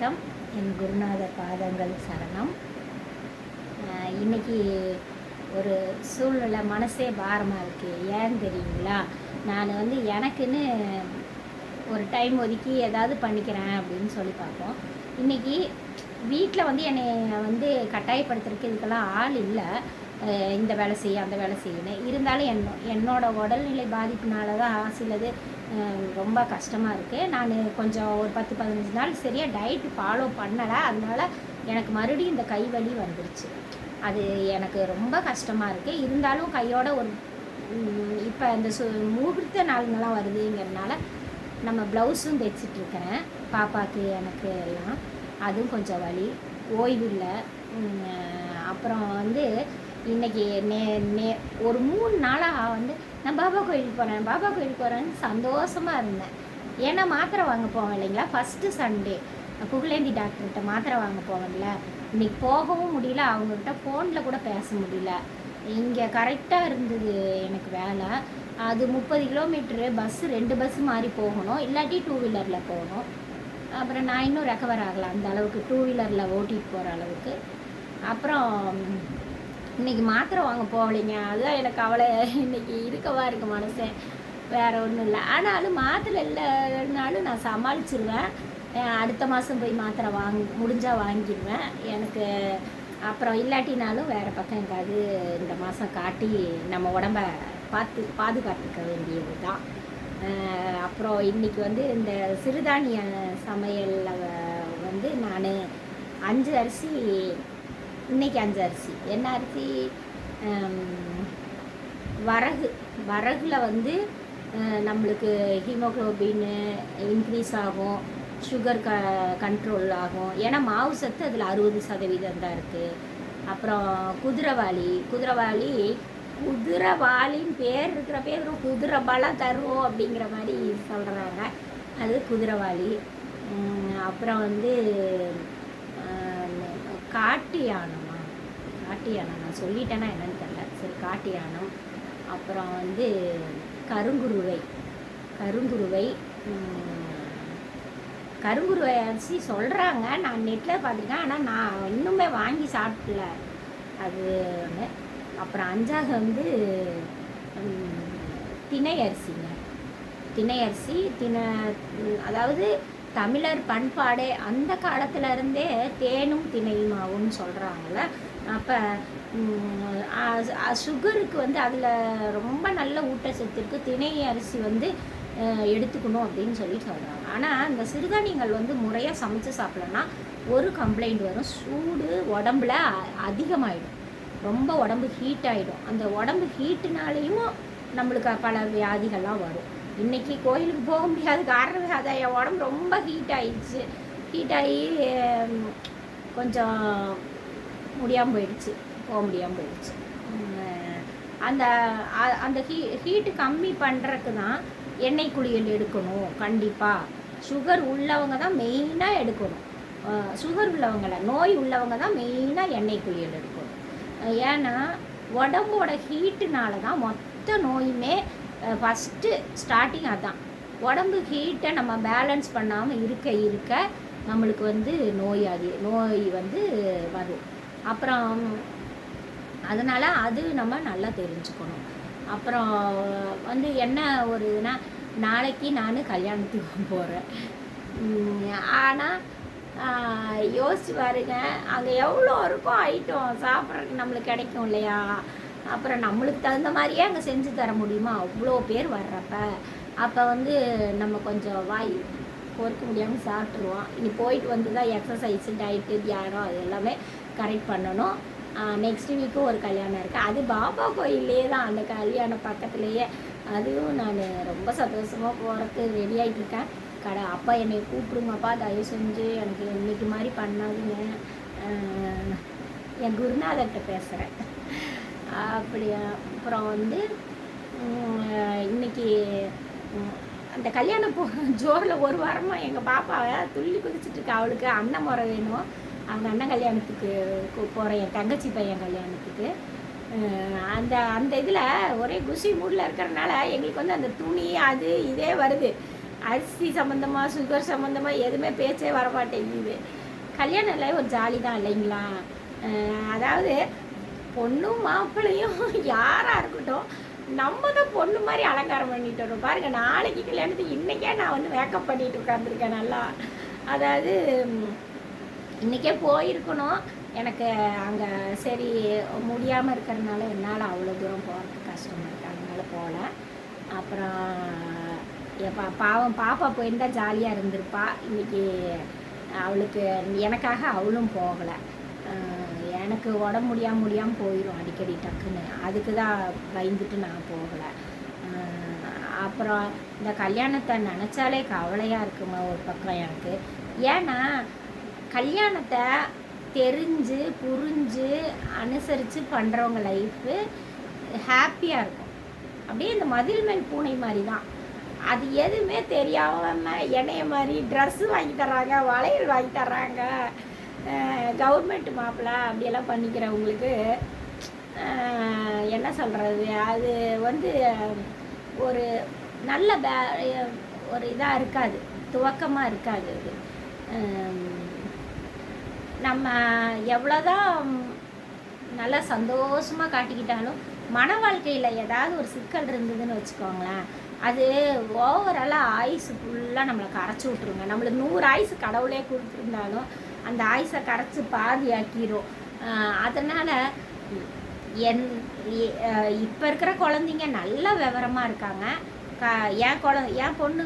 வணக்கம். என் குருநாதர் பாதங்கள் சரணம். இன்றைக்கி இன்னைக்கு ஒரு சூழ்நிலை மனசே பாரமாக இருக்குது ஏன்னு தெரியுங்களா? நான் வந்து எனக்குன்னு ஒரு டைம் ஒதுக்கி ஏதாவது பண்ணிக்கிறேன் அப்படின்னு சொல்லி பார்ப்போம். இன்றைக்கி வீட்டில் வந்து என்னை வந்து கட்டாயப்படுத்துறதுக்கு இதுக்கெல்லாம் ஆள் இல்லை. இந்த வேலை செய்ய அந்த வேலை செய்யணும் இருந்தாலும் என்னோ என்னோடய உடல்நிலை பாதிப்புனால தான் சிலது ரொம்ப கஷ்டமாக இருக்குது நான் கொஞ்சம் ஒரு பத்து பதினஞ்சு நாள் சரியாக டயட் ஃபாலோ பண்ணலை. அதனால் எனக்கு மறுபடியும் இந்த கை வலி வந்துருச்சு. அது எனக்கு ரொம்ப கஷ்டமாக இருக்குது இருந்தாலும் கையோட ஒரு இப்போ இந்த சு முகூர்த்த நாளுங்கெல்லாம் வருதுங்கிறதுனால நம்ம ப்ளவுஸும் தைச்சிட்ருக்கிறேன் பாப்பாவுக்கு எனக்கு எல்லாம். அதுவும் கொஞ்சம் வலி. ஓய்வு இல்லை. அப்புறம் வந்து இன்னைக்கு நே நே ஒரு மூணு நாளாக வந்து நான் பாபா கோயிலுக்கு போகிறேன் பாபா கோயிலுக்கு போகிறேன்னு சந்தோஷமாக இருந்தேன். ஏன்னா மாத்திரை வாங்க போவேன் இல்லைங்களா? ஃபஸ்ட்டு சண்டே புகழேந்தி டாக்டர்கிட்ட மாத்திரை வாங்க போவேன்ல இன்னைக்கு போகவும் முடியல அவங்கக்கிட்ட ஃபோனில் கூட பேச முடியல. இங்கே கரெக்டாக இருந்தது எனக்கு வேலை. அது முப்பது கிலோமீட்ரு பஸ்ஸு ரெண்டு பஸ்ஸு மாறி போகணும். இல்லாட்டி டூ வீலரில் போகணும். அப்புறம் நான் இன்னும் ரெக்கவர் ஆகலை. அந்த அளவுக்கு டூ வீலரில் ஓட்டிகிட்டு போகிற அளவுக்கு. அப்புறம் இன்னைக்கு மாத்திரை வாங்க போகலைங்க. அதுதான் எனக்கு அவளை இன்னைக்கு இருக்கவா இருக்கு மனசேன் வேற ஒன்றும் இல்லை. ஆனாலும் மாத்திரை இல்லைனாலும் நான் சமாளிச்சிருவேன். அடுத்த மாதம் போய் மாத்திரை வாங்க முடிஞ்சால் வாங்கிடுவேன். எனக்கு அப்புறம் இல்லாட்டினாலும் வேறு பக்கம் எங்காவது இந்த மாதம் காட்டி நம்ம உடம்ப பார்த்து பாதுகாத்துக்க வேண்டியது தான் அப்புறம் இன்னைக்கு வந்து இந்த சிறுதானிய சமையலில் வந்து நான் அஞ்சு அரிசி இன்னைக்கு அஞ்சு அரிசி. என்ன அரிசி? வரகு. வரகுல வந்து நம்மளுக்கு ஹீமோக்ளோபின் இன்க்ரீஸ் ஆகும். சுகர் க கண்ட்ரோல் ஆகும். ஏன்னா மாவு சத்து அதில் அறுபது சதவீதம் தான் இருக்குது அப்புறம் குதிரைவாளி குதிரைவாளி குதிரைவாளின்னு பேர் இருக்கிற பேர் குதிரை பலம் தரும் அப்படிங்கிற மாதிரி சொல்கிறாங்க அது குதிரைவாளி அப்புறம் வந்து காட்டு யானம். காட்டு யானம் நான் சொல்லிட்டேன்னா என்னன்னு தெரில சரி காட்டு யானம் அப்புறம் வந்து கருங்குருவை. கருங்குருவை கருங்குருவை அரிசி சொல்கிறாங்க நான் நெட்டில் பார்த்துருக்கேன். ஆனால் நான் இன்னுமே வாங்கி சாப்பிடல. அது ஒன்று அப்புறம் அஞ்சாக வந்து திணை அரிசிங்க. திணை அரிசி திணை அதாவது தமிழர் பண்பாடே அந்த காலத்துல இருந்தே தேனும் திணையுமாவும் சொல்கிறாங்கல்ல அப்போ சுகருக்கு வந்து அதில் ரொம்ப நல்ல ஊட்டச்சத்து இருக்குது திணை அரிசி வந்து எடுத்துக்கணும் அப்படின்னு சொல்லி சொல்கிறாங்க ஆனால் இந்த சிறுதானியங்கள் வந்து முறையாக சமைச்சு சாப்பிடலன்னா ஒரு கம்ப்ளைண்ட் வரும். சூடு உடம்புல அதிகமாகிடும் அதிகமாயிடும். ரொம்ப உடம்பு ஹீட் ஆகிடும் அந்த உடம்பு ஹீட்டுனாலேயும் நம்மளுக்கு பல வியாதிகள்லாம் வரும். இன்றைக்கி கோயிலுக்கு போக முடியாத காரணமே அதான். என் உடம்பு ரொம்ப ஹீட் ஆயிடுச்சு. ஹீட் ஆகி கொஞ்சம் முடியாமல் போயிடுச்சு போக முடியாமல் போயிடுச்சு. அந்த அந்த ஹீ ஹீட்டு கம்மி பண்ணுறக்கு தான் எண்ணெய் குளியல் எடுக்கணும் கண்டிப்பாக சுகர் உள்ளவங்க தான் மெயினாக எடுக்கணும். சுகர் உள்ளவங்கள நோய் உள்ளவங்க தான் மெயினாக எண்ணெய் குளியல் எடுக்கணும். ஏன்னா உடம்போட ஹீட்டுனால தான் மொத்த நோயுமே ஃபஸ்ட்டு ஸ்டார்டிங் அதான். உடம்பு ஹீட்டை நம்ம பேலன்ஸ் பண்ணாமல் இருக்க இருக்க நம்மளுக்கு வந்து நோய் அது நோய் வந்து வரும். அப்புறம் அதனால் அது நம்ம நல்லா தெரிஞ்சுக்கணும். அப்புறம் வந்து என்ன ஒரு இதுனா நாளைக்கு நான் கல்யாணத்துக்கு போகிறேன் ஆனால் யோசிச்சு பாருங்க அங்கே எவ்வளோ இருக்கும் ஐட்டம் சாப்பிட்றதுக்கு நம்மளுக்கு கிடைக்கும் இல்லையா? அப்புறம் நம்மளுக்கு தகுந்த மாதிரியே அங்கே செஞ்சு தர முடியுமா? அவ்வளோ பேர் வர்றப்ப அப்போ வந்து நம்ம கொஞ்சம் வாய் பொறுக்க முடியாமல் சாப்பிட்ருவோம் இனி போயிட்டு வந்து தான் எக்ஸசைஸு டயட்டு தியானம் அது எல்லாமே கரெக்ட் பண்ணணும். நெக்ஸ்ட் வீக்கும் ஒரு கல்யாணம் இருக்குது அது பாபா கோயிலே தான். அந்த கல்யாணம் பக்கத்துலேயே. அதுவும் நான் ரொம்ப சந்தோஷமாக போகிறதுக்கு ரெடி ஆகிட்டு இருக்கேன். கடை அப்பா என்னை கூப்பிடுங்கப்பா. தயவு செஞ்சு எனக்கு இன்னைக்கு மாதிரி பண்ணாதீங்க. என் குருநாதர்கிட்ட பேசுகிறேன் அப்படியா? அப்புறம் வந்து இன்னைக்கு அந்த கல்யாணம் போ ஜோரில் ஒரு வாரமாக எங்கள் பாப்பாவை துள்ளி குதிச்சுட்டு இருக்கா. அவளுக்கு அண்ணன் முறை வேணும்? அவங்க அண்ணன் கல்யாணத்துக்கு போகிறேன் என் தங்கச்சி பையன் கல்யாணத்துக்கு. அந்த அந்த இதில் ஒரே குஷி மூடில் இருக்கிறனால எங்களுக்கு வந்து அந்த துணி அது இதே வருது. அரிசி சம்மந்தமாக சுகர் சம்மந்தமாக எதுவுமே பேச்சே வர மாட்டேங்குது கல்யாணம் இல்லை ஒரு ஜாலி தான் இல்லைங்களா? அதாவது பொண்ணும் மாப்பிள்ளையும் யாராக இருக்கட்டும் நம்ம தான் பொண்ணு மாதிரி அலங்காரம் பண்ணிட்டு வரோம் பாருங்க நாளைக்கு கல்யாணத்துக்கு இன்றைக்கே நான் வந்து மேக்கப் பண்ணிட்டு உட்காந்துருக்கேன் நல்லா. அதாவது இன்றைக்கே போயிருக்கணும். எனக்கு அங்கே சரி முடியாமல் இருக்கிறதுனால என்னால் அவ்வளோ தூரம் போகிறதுக்கு கஷ்டமாக இருக்குது அதனால போகல அப்புறம் எப்பா பாவம் பாப்பா போயிருந்தால் ஜாலியாக இருந்திருப்பா. இன்றைக்கி அவளுக்கு எனக்காக அவளும் போகலை. எனக்கு உடம்பு முடியாமல் முடியாமல் போயிடும் அடிக்கடி டக்குன்னு. அதுக்கு தான் பயந்துட்டு நான் போகலை. அப்புறம் இந்த கல்யாணத்தை நினச்சாலே கவலையாக இருக்குமா ஒரு பக்கம் எனக்கு. ஏன்னா கல்யாணத்தை தெரிஞ்சு புரிஞ்சு அனுசரித்து பண்ணுறவங்க லைஃப்பு ஹாப்பியாக இருக்கும். அப்படியே இந்த மதில் மேல் பூனை மாதிரி தான். அது எதுவுமே தெரியாமல் என்னைய மாதிரி ட்ரெஸ்ஸு வாங்கி தர்றாங்க வளையல் வாங்கி தர்றாங்க கவர்மெண்ட் மாப்பிள்ளை அப்படியெல்லாம் பண்ணிக்கிறவங்களுக்கு என்ன சொல்கிறது அது வந்து ஒரு நல்ல பே ஒரு இதாக இருக்காது. துவக்கமாக இருக்காது அது. நம்ம எவ்வளோதான் நல்லா சந்தோஷமாக காட்டிக்கிட்டாலும் மன வாழ்க்கையில் ஏதாவது ஒரு சிக்கல் இருந்ததுன்னு வச்சுக்கோங்களேன் அது ஓவராலாக ஆயுசு ஃபுல்லாக நம்மளை கரைச்சி விட்ருங்க நம்மளுக்கு நூறு ஆயுசு கடவுளே கொடுத்துருந்தாலும் அந்த ஆயுசை கரைச்சி பாதியாக்கிடும் அதனால் என் இப்போ இருக்கிற குழந்தைங்க நல்ல விவரமாக இருக்காங்க. க என் குழ என் பொண்ணு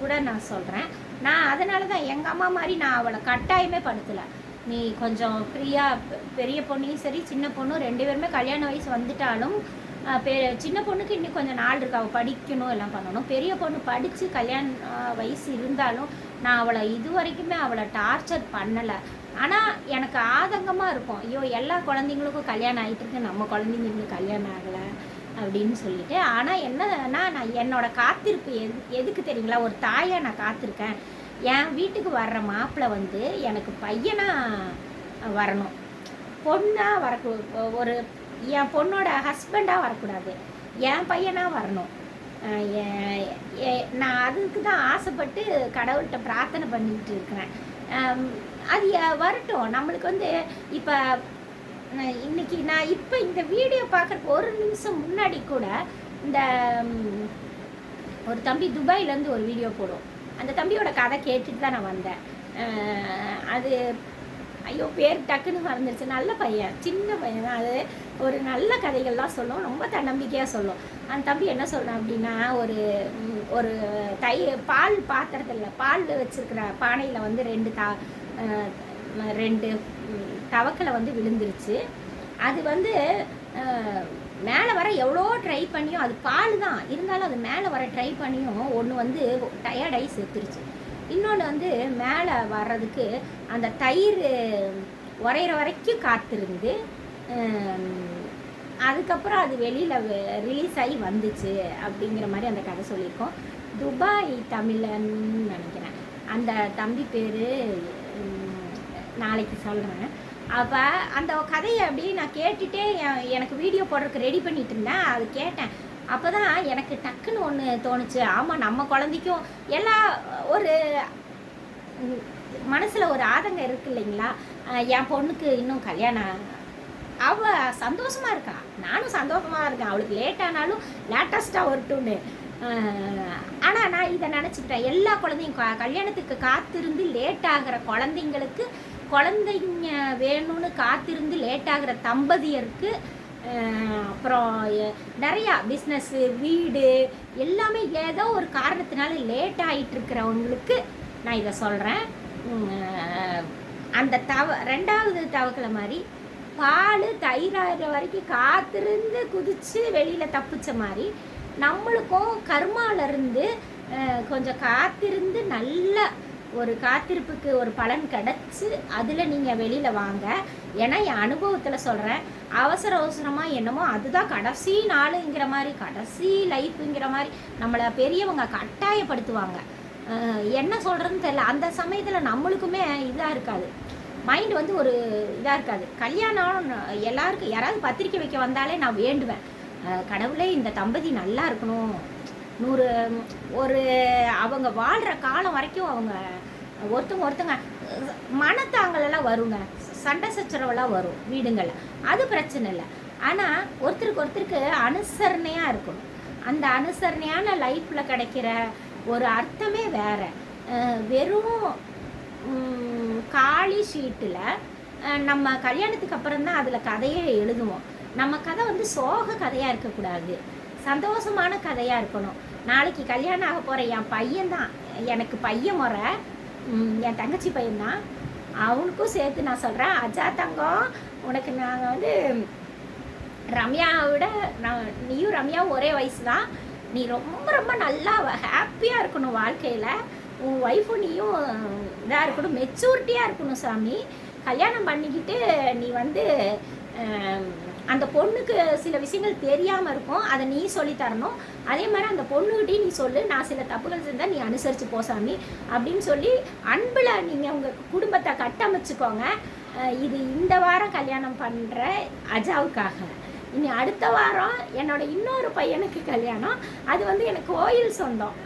கூட நான் சொல்கிறேன் நான் அதனால தான் எங்கள் அம்மா மாதிரி நான் அவளை கட்டாயமே படுத்தலை. நீ கொஞ்சம் ஃப்ரீயாக பெரிய பொண்ணையும் சரி சின்ன பொண்ணும் ரெண்டு பேருமே கல்யாண வயசு வந்துட்டாலும் பெ சின்ன பொண்ணுக்கு இன்னும் கொஞ்சம் நாள் இருக்கு. அவள் படிக்கணும் எல்லாம் பண்ணணும். பெரிய பொண்ணு படித்து கல்யாண வயசு இருந்தாலும் நான் அவளை இது வரைக்குமே அவளை டார்ச்சர் பண்ணலை. ஆனால் எனக்கு ஆதங்கமாக இருக்கும். ஐயோ எல்லா குழந்தைங்களுக்கும் கல்யாணம் ஆகிட்டு இருக்கு. நம்ம குழந்தைங்களுக்கு கல்யாணம் ஆகலை அப்படின்னு சொல்லிட்டு. ஆனால் என்னன்னா நான் என்னோட காத்திருப்பு எது எதுக்கு தெரியுங்களா? ஒரு தாயாக நான் காத்திருக்கேன். என் வீட்டுக்கு வர்ற மாப்பிள்ளை வந்து எனக்கு பையனாக வரணும். பொண்ணாக வரக்கூ ஒரு என் பொண்ணோட ஹஸ்பண்டாக வரக்கூடாது. என் பையனாக வரணும். நான் அதுக்கு தான் ஆசைப்பட்டு கடவுள்கிட்ட பிரார்த்தனை பண்ணிக்கிட்டு இருக்கிறேன். அது வரட்டும். நம்மளுக்கு வந்து இப்போ இன்னைக்கு நான் இப்போ இந்த வீடியோ பார்க்குறக்கு ஒரு நிமிஷம் முன்னாடி கூட இந்த ஒரு தம்பி துபாயிலேருந்து ஒரு வீடியோ போடும். அந்த தம்பியோட கதை கேட்டுட்டு தான் நான் வந்தேன். அது ஐயோ பேர் டக்குன்னு மறந்துருச்சு. நல்ல பையன் சின்ன பையன் தான் அது. ஒரு நல்ல கதைகள்லாம் சொல்லும் ரொம்ப தன்னம்பிக்கையாக சொல்லும். அந்த தம்பி என்ன சொல்கிறான் அப்படின்னா ஒரு ஒரு தை பால் பாத்திரத்தில் பால் வச்சுருக்கிற பானையில் வந்து ரெண்டு தா ரெண்டு தவக்களை தவக்கலை வந்து விழுந்துருச்சு. அது வந்து மேலே வர எவ்வளோ ட்ரை பண்ணியும் அது பால் தான் இருந்தாலும் அது மேலே வர ட்ரை பண்ணியும் ஒன்று வந்து டயர்டாகி செத்துருச்சு இன்னொன்று வந்து மேலே வர்றதுக்கு அந்த தயிர் உரையிற வரைக்கும் காத்திருந்து அதுக்கப்புறம் அது வெளியில் ரிலீஸ் ஆகி வந்துச்சு அப்படிங்கிற மாதிரி அந்த கதை சொல்லியிருக்கோம். துபாய் தமிழன்னு நினைக்கிறேன். அந்த தம்பி பேர் நாளைக்கு சொல்கிறேன் அப்போ அந்த கதையை அப்படியே நான் கேட்டுட்டே எனக்கு வீடியோ போடுறதுக்கு ரெடி பண்ணிட்டு இருந்தேன். அது கேட்டேன். அப்போ தான் எனக்கு டக்குன்னு ஒன்று தோணுச்சு. ஆமாம் நம்ம குழந்தைக்கும் எல்லா ஒரு மனசில் ஒரு ஆதங்கம் இருக்கு இல்லைங்களா? என் பொண்ணுக்கு இன்னும் கல்யாணம் அவள் சந்தோஷமா இருக்கா? நானும் சந்தோஷமாக இருக்கேன். அவளுக்கு லேட் ஆனாலும் லேட்டஸ்ட்டாக வரட்டும்னு. ஆனால் நான் இதை நினச்சிக்கிட்டேன். எல்லா குழந்தையும் க- கல்யாணத்துக்கு காத்திருந்து லேட் ஆகிற குழந்தைங்களுக்கு குழந்தைங்க வேணும்னு காத்திருந்து லேட் ஆகிற தம்பதியருக்கு அப்புறம் நிறையா பிஸ்னஸ்ஸு வீடு எல்லாமே ஏதோ ஒரு காரணத்தினால லேட் ஆகிட்டுருக்கிறவங்களுக்கு நான் இதை சொல்கிறேன் அந்த தவ ரெண்டாவது தவக்கலை மாதிரி பால் தயிராகிற வரைக்கும் காத்திருந்து குதித்து வெளியில் தப்பிச்ச மாதிரி நம்மளுக்கும் கர்மாவிலருந்து கொஞ்சம் காத்திருந்து நல்லா ஒரு காத்திருப்புக்கு ஒரு பலன் கிடச்சி அதில் நீங்கள் வெளியில் வாங்க. ஏன்னா என் அனுபவத்தில் சொல்கிறேன் அவசர அவசரமாக என்னமோ அதுதான் கடைசி நாளுங்கிற மாதிரி கடைசி லைஃப்புங்கிற மாதிரி நம்மளை பெரியவங்க கட்டாயப்படுத்துவாங்க. என்ன சொல்கிறதுன்னு தெரில அந்த சமயத்தில் நம்மளுக்குமே இதாக இருக்காது. மைண்ட் வந்து ஒரு இதாக இருக்காது. கல்யாணம் எல்லாருக்கும் யாராவது பத்திரிக்கை வைக்க வந்தாலே நான் வேண்டுவேன். கடவுளே இந்த தம்பதி நல்லா இருக்கணும். நூறு ஒரு அவங்க வாழ்கிற காலம் வரைக்கும் அவங்க ஒருத்தங்க ஒருத்தங்க மனத்தாங்கலெல்லாம் வருங்க. சண்டை சச்சரவெல்லாம் வரும் வீடுங்களில். அது பிரச்சனை இல்லை. ஆனால் ஒருத்தருக்கு ஒருத்தருக்கு அனுசரணையாக இருக்கணும். அந்த அனுசரணையான லைஃப்பில் கிடைக்கிற ஒரு அர்த்தமே வேற. வெறும் காலி ஷீட்டில் நம்ம கல்யாணத்துக்கு அப்புறம் தான் அதில் கதையை எழுதுவோம். நம்ம கதை வந்து சோக கதையாக இருக்கக்கூடாது. சந்தோஷமான கதையாக இருக்கணும். நாளைக்கு கல்யாணம் ஆக போகிற என் பையன்தான். எனக்கு பையன் முறை. என் தங்கச்சி பையன்தான். அவனுக்கும் சேர்த்து நான் சொல்கிறேன் அஜா தங்கம் உனக்கு நாங்கள் வந்து ரம்யாவை விட நான் நீயும் ரம்யாவும் ஒரே வயசு தான் நீ ரொம்ப ரொம்ப நல்லா ஹாப்பியாக இருக்கணும் வாழ்க்கையில். உன் ஒய்ஃபும் நீயும் இதாக இருக்கணும் மெச்சூரிட்டியாக இருக்கணும் சாமி. கல்யாணம் பண்ணிக்கிட்டு நீ வந்து அந்த பொண்ணுக்கு சில விஷயங்கள் தெரியாமல் இருக்கும் அதை நீ சொல்லி தரணும். அதே மாதிரி அந்த பொண்ணுகிட்டையும் நீ சொல்லு நான் சில தப்புகள் செஞ்சால் நீ அனுசரித்து போ சாமி அப்படின்னு சொல்லி அன்பில் நீங்கள் உங்கள் குடும்பத்தை கட்டமைச்சுக்கோங்க. இது இந்த வாரம் கல்யாணம் பண்ணுற அஜாவுக்காக. இனி அடுத்த வாரம் என்னோட இன்னொரு பையனுக்கு கல்யாணம். அது வந்து எனக்கு கோயில் சொந்தம்.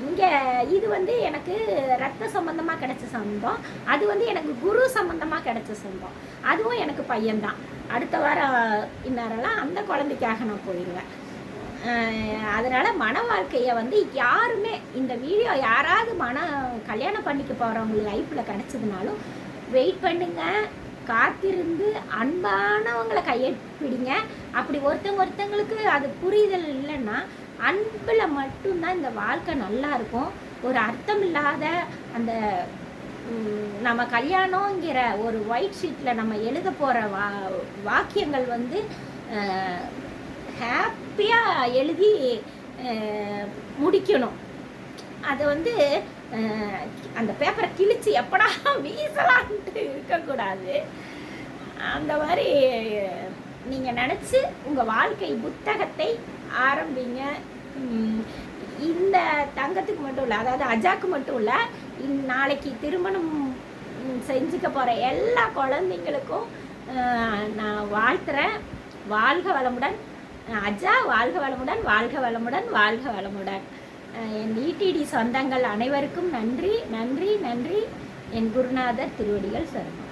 இங்கே இது வந்து எனக்கு ரத்த சம்பந்தமாக கிடைச்ச சொந்தம் அது வந்து எனக்கு குரு சம்பந்தமாக கிடைச்ச சொந்தம் அதுவும் எனக்கு பையன்தான். அடுத்த வாரம் இந்நேரம்லாம் அந்த குழந்தைக்காக நான் போயிடுவேன். அதனால் மன வாழ்க்கையை வந்து யாருமே இந்த வீடியோ யாராவது மன கல்யாணம் பண்ணிக்க போகிறவங்களுக்கு லைஃப்பில் கிடைச்சதுனாலும் வெயிட் பண்ணுங்கள் காத்திருந்து அன்பானவங்களை கையெழுப்பிடுங்க அப்படி ஒருத்தவங்க ஒருத்தங்களுக்கு அது புரிதல் இல்லைன்னா அன்பில் மட்டும்தான் இந்த வாழ்க்கை நல்லா இருக்கும். ஒரு அர்த்தம் இல்லாத அந்த நம்ம கல்யாணங்கிற ஒரு ஒயிட் ஷீட்டில் நம்ம எழுத போகிற வா வாக்கியங்கள் வந்து ஹாப்பியாக எழுதி முடிக்கணும். அதை வந்து அந்த பேப்பரை கிழிச்சு எப்படா வீசலான்ட்டு இருக்கக்கூடாது. அந்த மாதிரி நீங்கள் நினச்சி உங்கள் வாழ்க்கை புத்தகத்தை ஆரம்பிங்க. இந்த தங்கத்துக்கு மட்டும் இல்லை அதாவது அஜாக்கு மட்டும் இல்லை நாளைக்கு திருமணம் செஞ்சுக்க போகிற எல்லா குழந்தைங்களுக்கும் நான் வாழ்த்துறேன். வாழ்க வளமுடன். அஜா வாழ்க வளமுடன் வாழ்க வளமுடன் வாழ்க வளமுடன். என் ஈடிடி சொந்தங்கள் அனைவருக்கும் நன்றி நன்றி நன்றி. என் குருநாதர் திருவடிகள் சரணம்.